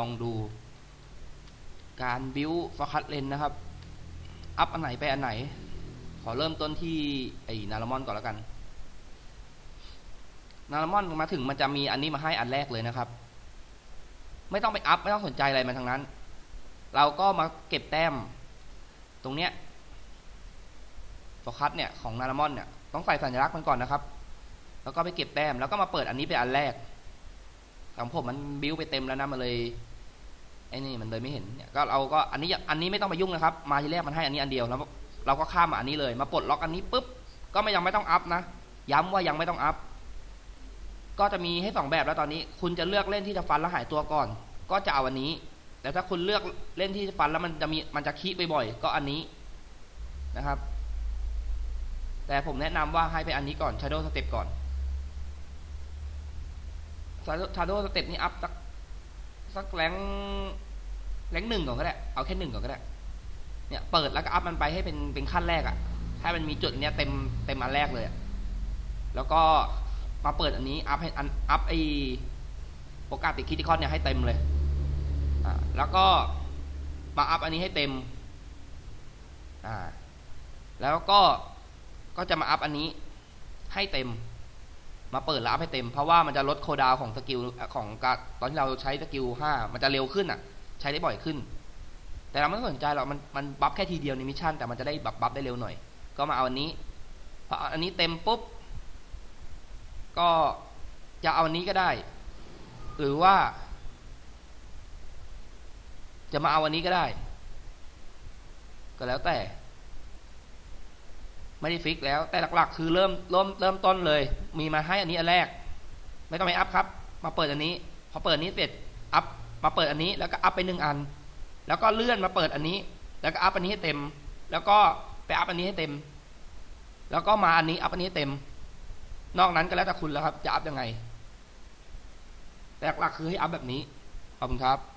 ลองดู การบิวฟอคัตเลนนะครับ อัพอันไหนไปอันไหน ขอเริ่มต้นที่ไอ้นารามอนก่อนแล้วกัน นารามอนมาถึงมันจะมีอันนี้มาให้อันแรกเลยนะครับ ไม่ต้องไปอัพไม่ต้องสนใจอะไรมันทั้งนั้น เราก็มาเก็บแต้ม ตรงเนี้ยฟคัตเนี่ยของนารามอนเนี่ยต้องใส่สัญลักษณ์มันก่อนนะครับ แล้วก็ไปเก็บแต้มแล้วก็มาเปิดอันนี้เป็นอันแรก ของผมมันบิ้วไปเต็มแล้วนะมันเลยไอ้นี่มันเลยไม่เห็นเนี่ยก็เราก็อันนี้อันนี้ไม่ต้องไปยุ่งนะครับ มาทีแรกมันให้อันนี้อันเดียวแล้วเราก็ข้ามมาอันนี้เลย มาปลดล็อกอันนี้ปุ๊บก็ไม่ยังไม่ต้องอัพนะย้ำว่ายังไม่ต้องอัพก็จะมีให้สองแบบแล้วตอนนี้ คุณจะเลือกเล่นที่จะฟันแล้วหายตัวก่อน ก็จะเอาอันนี้ แต่ถ้าคุณเลือกเล่นที่จะฟันแล้วมันจะมีมันจะคีบบ่อยๆก็อันนี้นะครับ แต่ผมแนะนำว่าให้ไปอันนี้ก่อน Shadow Step ก่อน ชาโดสเต็ปนี่อัพสักสักแรงแรงหนึ่งก่อนก็ได้ เอาแค่หนึ่งก่อนก็ได้ เนี่ยเปิดแล้วก็อัพมันไปให้เป็นเป็นขั้นแรกอะ่ะ ให้มันมีจุดเนี้ยเต็มเต็มอันแรกเลย แล้วก็มาเปิดอันนี้อัพให้อันอัพไอโอกาสติดคิติคอนเนี่ยให้เต็มเลย อ่า แล้วก็มาอัพอันนี้ให้เต็ม อ่า แล้วก็ก็จะมาอัพอันนี้ให้เต็ม มาเปิดแล้วอัพให้เต็ม เพราะว่ามันจะลดโคดาวของสกิลของการตอนที่เราใช้สกิลห้ามันจะเร็วขึ้นอะ ใช้ได้บ่อยขึ้น แต่เราไม่สนใจหรอกมันมันบัฟแค่ทีเดียวในมิชชั่นแต่มันจะได้บัฟบัฟได้เร็วหน่อย ก็มาเอาอันนี้พออันนี้เต็มปุ๊บก็จะเอาอันนี้ก็ได้ หรือว่า จะมาเอาอันนี้ก็ได้ ก็แล้วแต่ ไม่ได้ฟิกแล้ว แต่หลักๆ คือเริ่มเริ่มเริ่มต้นเลย มีมาให้อันนี้อันแรก ไม่ต้องไปอัพครับ มาเปิดอันนี้ พอเปิดนี้เสร็จอัพมาเปิดอันนี้ แล้วก็อัพไปหนึ่งอัน แล้วก็เลื่อนมาเปิดอันนี้ แล้วก็อัพอันนี้ให้เต็ม แล้วก็ไปอัพอันนี้ให้เต็ม แล้วก็มาอันนี้อัพอันนี้ให้เต็ม นอกนั้นก็แล้วแต่คุณแล้วครับ จะอัพยังไงแต่หลักๆคือให้อัพแบบนี้ขอบคุณครับ